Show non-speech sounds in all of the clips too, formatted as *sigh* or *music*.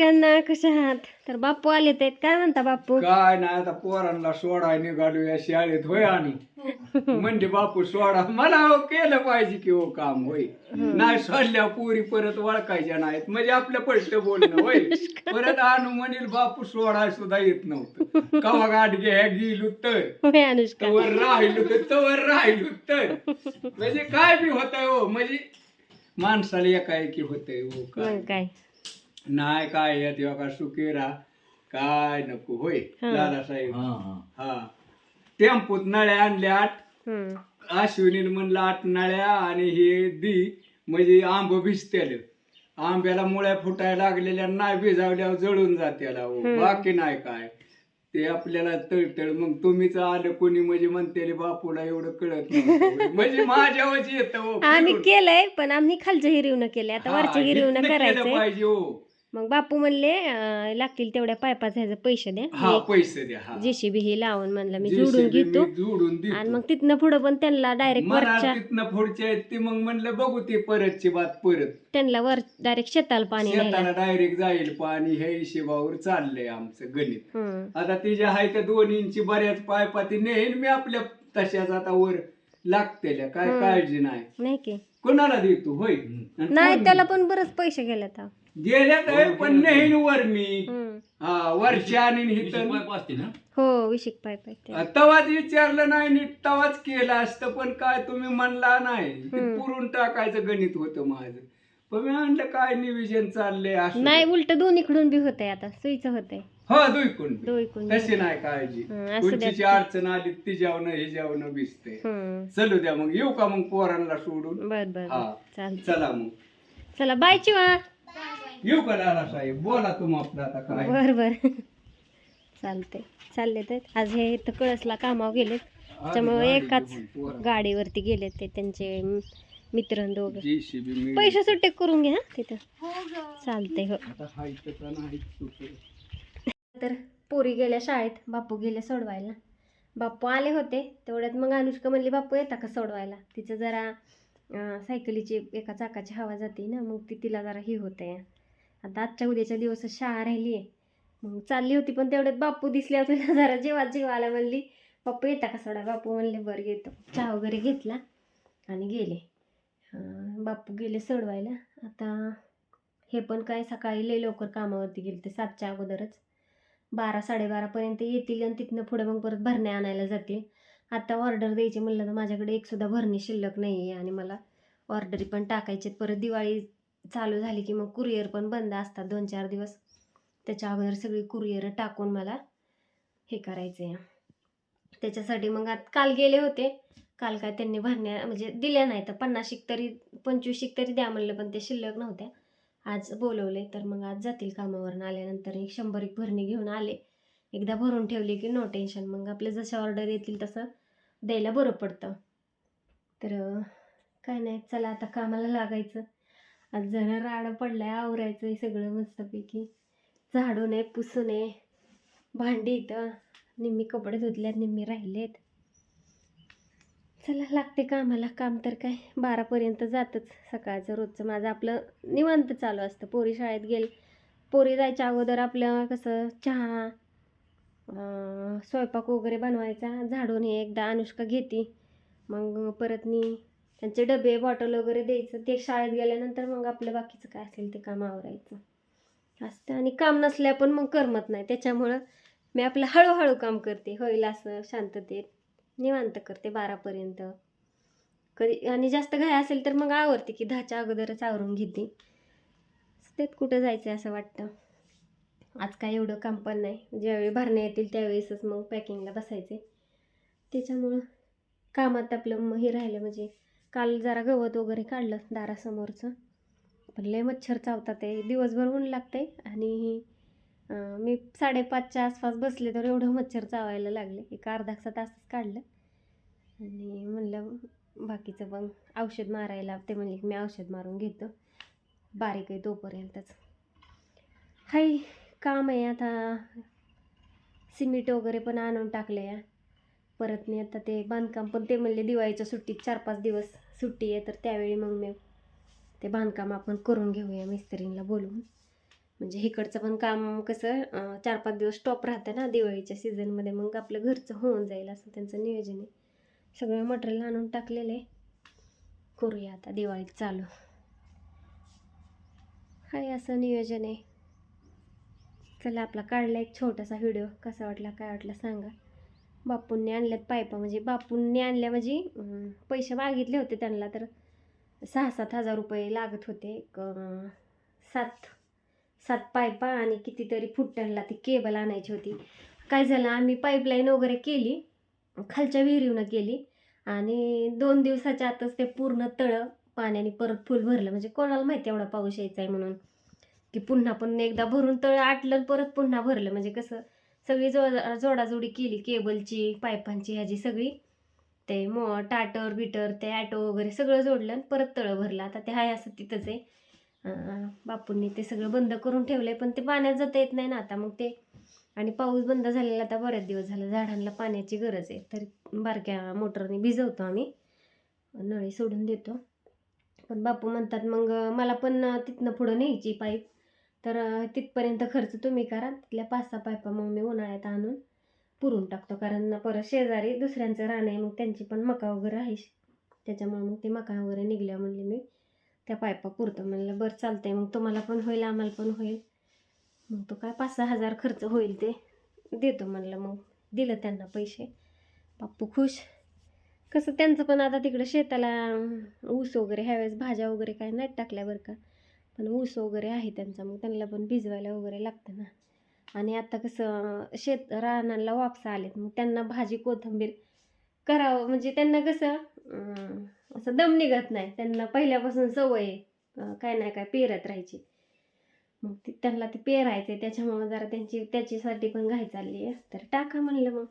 सगळ्यांना कशा आहात? तर बापू आले ते काय म्हणता बापू काय नाही आता पोरांना सोडा निघालो या शाळेत होय आणि? म्हणजे बापू सोडा. मला हो केलं पाहिजे की हो काम होय. नाही सोडल्या पुरी परत वळखायच्या नाहीत. म्हणजे आपलं पलट बोलणं होय. परत आणू म्हणील बापू सोडा सुद्धा येत नव्हतं. कवा गाठ घ्या गेलो तर. तवर राहिलो तर तवर राहिलो तर. म्हणजे काय बी होतंय हो म्हणजे माणसाला एकाएकी होतंय हो काय? नाही काय येत का सुकेरा काय नको होय? हा. दादासाहेब. हा टेम्पोत नळ्या आणल्या आठ अश्विनी म्हणलं आठ नळ्या आणि हे दी म्हणजे आंब भिजतेल. आंब्याला मुळ्या फुटायला लागलेल्या नाही भिजावल्यावर जळून जात्याला हो. बाकी नाही काय. ते आपल्याला तळतळ मग तुम्हीच आलं कोणी म्हणजे म्हणते बापूला एवढं कळत नव्हतं. *laughs* म्हणजे माझ्यावरच येत आम्ही केलंय पण आम्ही खालच्या हिरवणं केलंय. आता वरच्या हिरवणं करायचंय. पाहिजे हो. मग बापू म्हणले लागतील तेवढ्या पायपाचा ह्याचे पैसे द्या. हा पैसे द्या हा. जेसीबी हे लावून म्हणलं मी JCB जोडून मी घेतो. जोडून देतो. आणि मग तिथनं पुढं पण त्यांना डायरेक्ट मला वरच्या तिथनं पुढच्या आहेत ते मग म्हणलं बघू ते परतची बात परत. त्यांना वर डायरेक्ट शेताला पाणी शेताला डायरेक्ट जाईल पाणी हे हिशेबावर चाललंय आमचं गणित. आता ती जे आहे त्या दोन इंची बऱ्याच पायपाती नेईन मी आपल्या तशाच आता वर लागतेल्या. काय हम्म. काळजी नाही. नाही की. कोणाला देतो? होय. आणि नाही कोण त्याला पण बरंच पैसे गेले आता गेल्यात आहे, पण नेईन वर मी. हा वर्षा आणि हिथं. हो विशिक पाईप आहे ते. तवाच विचारलं नाही नीट तवाच केलं असतं पण काय तुम्ही म्हणला नाही. ते. पुरून टाकायचं गणित होतं माझं. पण मी म्हणलं काय निविजन चाललंय असं नाही उलट दोन्हीकडून बी होतंय आता सुईचं होतंय. हो दुईकून तशी नाही काळजी. हं, असू द्या. उंचीची अडचण आली ती जेवण हे जेवण भिजते हम्म. चलू द्या मग येऊ का मग पोरांना सोडून? बर बर हा. चालतं चला मग. चला बाय चिवा. येऊ का दादा साहेब? बोला तुम आपलं आता काय. बर बर. चालते चालले तर आज हे इथं कळसला कामावर गेलेत. त्याच्यामुळे गाडी एकाच. गाडीवरती गेलेत ते त्यांचे मित्र दोघं. पैसे सुट्टे करून घ्या हं, तिथं. चालते हो. आता नाही सुचलं. तर पोरी गेल्या शाळेत बापू गेले सोडवायला. बापू आले होते तेवढ्यात मग अनुष्का म्हणली बापू येता का सोडवायला? तिचं जरा अं, सायकलीची एका चाकाची हवा जाते ना मग ती तिला जरा ही होते आता आजच्या उद्याच्या दिवस शाळा राहिली आहे मग चालली होती पण तेवढ्यात बापू दिसल्या तुला जरा जेव्हा जेवायला म्हणली बापू येता का सोडा? बापू म्हणले बरं येतो. चहा वगैरे घेतला आणि गेले. बापू गेले सोडवायला. आता हे पण काय सकाळी लय लवकर कामावरती गेले ते सातच्या अगोदरच. बारा साडेबारापर्यंत येतील आणि तिथनं पुढे मग परत भरण्या आणायला जातील. आता ऑर्डर द्यायची म्हणलं तर माझ्याकडे एकसुद्धा भरणी शिल्लक नाही आहे आणि मला ऑर्डरी पण टाकायचे परत दिवाळी चालू झाली की मग कुरिअर पण बंद असतात दोन चार दिवस. त्याच्या अगोदर सगळी कुरिअर टाकून मला हे करायचं. आहे त्याच्यासाठी मग आता काल गेले होते. काल काय त्यांनी भरण्या म्हणजे दिल्या नाही तर पन्नाशिक तरी पंचवीसशिक तरी द्या म्हणलं पण ते शिल्लक नव्हत्या. आज बोलवले तर मग आज जातील कामावरून आल्यानंतर एक शंभर एक भरणी घेऊन आले. एकदा भरून ठेवली की नो टेन्शन मग आपले जसे ऑर्डर येतील तसं द्यायला बरं पडतं. तर काय नाही चला आता कामाला लागायचं. आज जरा राडं पडलाय आवरायचं आहे सगळं मस्तपैकी. झाडून आहे पुसून आहे भांडी इथं. निम्मी कपडे धुतल्यात निम्मी राहिलेत. चला लागते कामाला. काम तर काय बारापर्यंत जातच सकाळचं रोजचं. माझं आपलं निवांत चालू असतं. पोरी शाळेत गेल. पोरी जायच्या अगोदर आपलं कसं चहा स्वयंपाक वगैरे बनवायचा. झाडून हे एकदा अनुष्का घेते. मग परत मी त्यांचे डबे बॉटल वगैरे द्यायचं. ते शाळेत गेल्यानंतर मग आपलं बाकीचं काय असेल ते काम आवरायचं. असतं. आणि काम नसल्या पण मग करमत नाही. त्याच्यामुळं मी आपलं हळूहळू काम करते. होईल असं शांततेत. निवांत करते बारापर्यंत. कधी आणि जास्त घाय असेल तर मग आवरते की दहाच्या अगोदरच आवरून घेते. त्यात कुठं जायचं आहे असं वाटतं? आज काय एवढं काम पण नाही. ज्यावेळी भरण्या येतील त्यावेळेसच मग पॅकिंगला बसायचे त्याच्यामुळं कामात आपलं मग हे राहिलं म्हणजे काल जरा गवत वगैरे काढलं दारासमोरचं. पण लय मच्छर चावतात ते. दिवसभर ऊन लागते आणि मी साडेपाचच्या आसपास बसले तर एवढं मच्छर चावायला लागले. एक अर्धा तास तासच काढलं. आणि म्हणलं बाकीचं पण औषध मारायला ते म्हणले की मी औषध मारून घेतो. बारीक आहे तोपर्यंतच. हाय काम आहे आता. सिमेंट वगैरे पण आणून टाकले आहे परत मी आता ते बांधकाम पण ते म्हणले दिवाळीच्या सुट्टीत चार पाच दिवस सुट्टी आहे तर त्यावेळी मग मी ते बांधकाम आपण करून घेऊया मिस्त्रींना बोलवून. म्हणजे इकडचं पण काम कसं चार पाच दिवस स्टॉप राहतं ना दिवाळीच्या सीझनमध्ये मग आपलं घरचं होऊन जाईल असं त्यांचं नियोजन आहे. सगळं मटेरियल आणून टाकलेलं आहे. करूया आता दिवाळीत चालू. हाय असं नियोजन आहे. चला आपला काढला एक छोटासा व्हिडिओ कसा वाटला काय वाटला सांगा. बापूंनी आणल्यात पायपा. म्हणजे बापूंनी आणल्या म्हणजे पैसे मागितले होते त्यांना तर सहा सात हजार रुपये लागत होते. एक सात सात पायपा आणि कितीतरी फूट त्यांना ती केबल आणायची होती. काय झालं आम्ही पाईपलाईन वगैरे केली खालच्या विहिरीवनं केली आणि दोन दिवसाच्या आतच ते पूर्ण तळं पाण्याने परत फुल भरलं. म्हणजे कोणाला माहिती एवढा पाऊस यायचा आहे म्हणून. की पुन्हा पण एकदा भरून तळं आटलं आणि परत पुन्हा भरलं. म्हणजे कसं सगळी जो जोडाजोडी केली केबलची पायपांची ह्याची सगळी ते मो टाटर बिटर ते ॲटो वगैरे सगळं जोडलं आणि परत तळं भरलं. आता ते आहे असं तिथंच आहे. बापूंनी ते सगळं बंद करून ठेवलंय पण ते पाण्यात जाता येत नाही ना आता. मग ते आणि पाऊस बंद झालेला आता बऱ्याच दिवस झाला. झाडांना पाण्याची गरज आहे. तर बारक्या मोटरने भिजवतो आम्ही. नळी सोडून देतो. पण बापू म्हणतात मग मला पण तिथनं पुढं न्यायची पाईप. तर तिथपर्यंत खर्च तुम्ही करा. तिथल्या पाच सहा पायपा मग मी उन्हाळ्यात आणून पुरून टाकतो. कारण परत शेजारी दुसऱ्यांचं राहणं आहे मग त्यांची पण मका वगैरे आहे. त्याच्यामुळे मग ते मका वगैरे निघल्या म्हणले मी त्या पायपा पुरतं. म्हणलं बरं चालतंय. मग तुम्हाला पण होईल आम्हाला पण होईल. मग तो काय पाच सहा हजार खर्च होईल ते देतो म्हणलं. मग दिलं त्यांना पैसे. बाप्पू खुश. कसं त्यांचं पण आता तिकडं शेताला ऊस वगैरे ह्यावेळेस भाज्या वगैरे काय नाही टाकल्या बरं का. आणि ऊस वगैरे आहे त्यांचा मग त्यांना पण भिजवायला वगैरे लागतं ना. आणि आता कसं शेत रानाला वापसा आलेत मग त्यांना भाजी कोथिंबीर करावं म्हणजे त्यांना कसं असं दम निघत नाही. त्यांना पहिल्यापासून सवय आहे काय नाही काय पेरत राहायची. मग ते त्यांना ते पेरायचे त्याच्यामुळं जरा त्यांची त्याच्यासाठी पण घाई चालली आहे. तर टाका म्हणलं मग.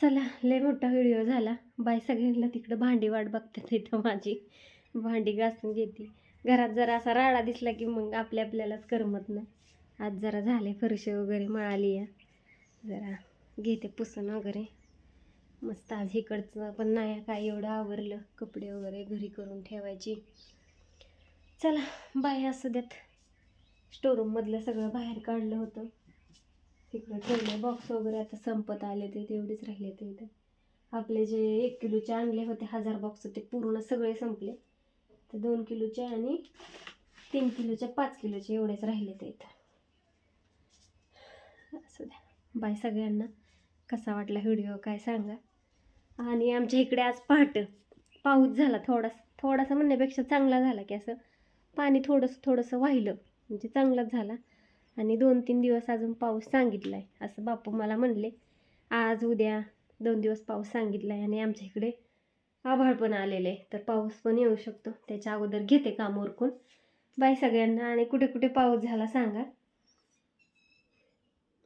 चला लय मोठा व्हिडिओ झाला. बाय सगळ्यांना तिकडं भांडी वाट बघतात *laughs* इथं माझी. भांडी घासून घेते. घरात जरा असा राडा दिसला की मग आपल्या आपल्यालाच करमत नाही. आज जरा झाले फरशी वगैरे मळाली आहे जरा घेते पुसून वगैरे. मस्त आज इकडचं पण नाही काय एवढं आवरलं. कपडे वगैरे घरी करून ठेवायची. चला बाय असू देत. स्टोरूममधलं सगळं बाहेर काढलं होतं. तिकडं ठेवले बॉक्स वगैरे आता संपत आले ते तेवढेच राहिले ते इथं. आपले जे एक किलोचे आणले होते हजार बॉक्स ते पूर्ण सगळे संपले. तर दोन किलोचे आणि तीन किलोचे पाच किलोचे एवढेच राहिले ते इथं. असू द्या. बाय सगळ्यांना. कसा वाटला व्हिडिओ काय सांगा? आणि आमच्या इकडे आज पहाट. पाऊस झाला थोडासा. थोडासा म्हणण्यापेक्षा चांगला झाला की असं पाणी थोडंसं थोडंसं वाहिलं. म्हणजे चांगलाच झाला. आणि दोन तीन दिवस अजून पाऊस सांगितला आहे असं बापू मला म्हणले. आज उद्या दोन दिवस पाऊस सांगितला आहे आणि आमच्या इकडे आभाळ पण आलेलं आहे. तर पाऊस पण येऊ शकतो. त्याच्या अगोदर घेते काम उरकून. बाय सगळ्यांना आणि कुठे कुठे पाऊस झाला सांगा.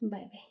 Bye bye.